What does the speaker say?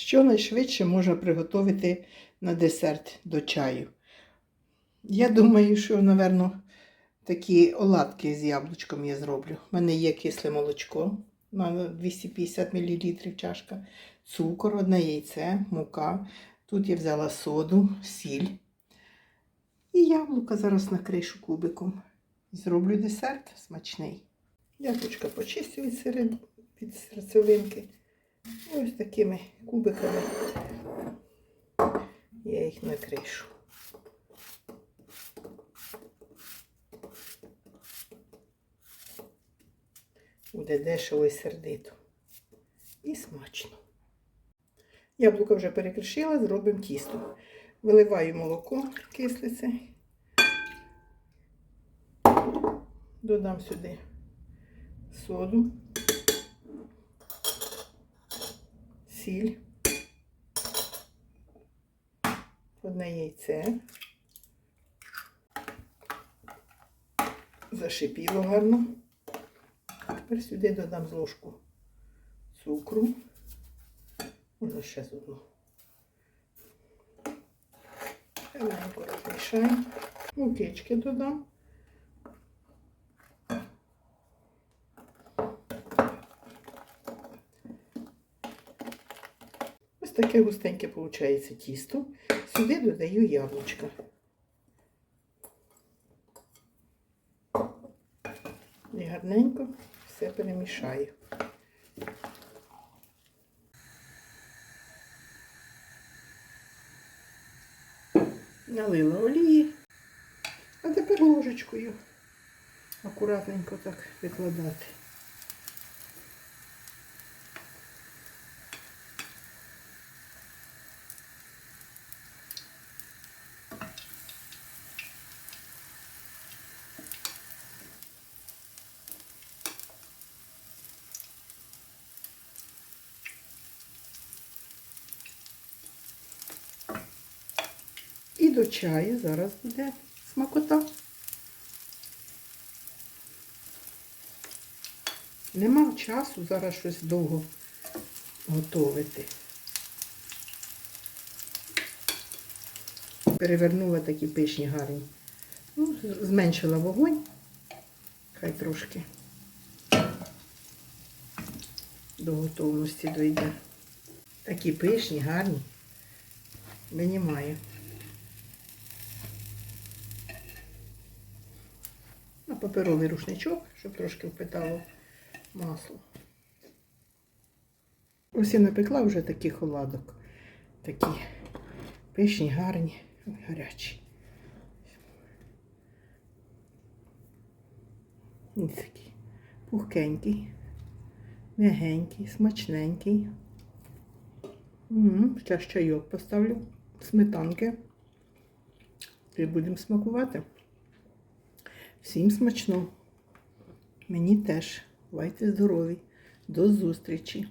Що найшвидше можна приготувати на десерт до чаю? Я думаю, що, напевно, такі оладки з яблучком я зроблю. У мене є кисле молочко, мене 250 мл чашка, цукор, одне яйце, мука. Тут я взяла соду, сіль. І яблука зараз накришу кубиком. Зроблю десерт смачний. Яблучка почистю від, серед... від серцевинки. Ось такими кубиками я їх накришу. Буде дешево і сердито. І смачно. Яблука вже перекришила, зробимо тісто. Виливаю молоко кислице. Додам сюди соду, сіль, одне яйце. Зашипіло гарно. Тепер сюди додам з цукру. Можна ще з одну. Гарненько розмішаємо. Мукички додам. Таке густеньке виходить тісто. Сюди додаю яблучка. І гарненько все перемішаю. Налила олії, а тепер ложечкою акуратненько так викладати. І до чаю зараз буде смакота. Нема часу зараз щось довго готувати. Перевернула такі пишні гарні. Ну, зменшила вогонь. Хай трошки до готовності дойде. Такі пишні, гарні. Винімаю. Паперовий рушничок, щоб трошки впитало масло. Ось я напекла вже таких оладок. Такі пишні, гарні, гарячі. Ось такий пухкенький, м'ягенький, смачненький. Зараз чайок поставлю, сметанки. І будемо смакувати. Всім смачно. Мені теж. Бувайте здорові. До зустрічі!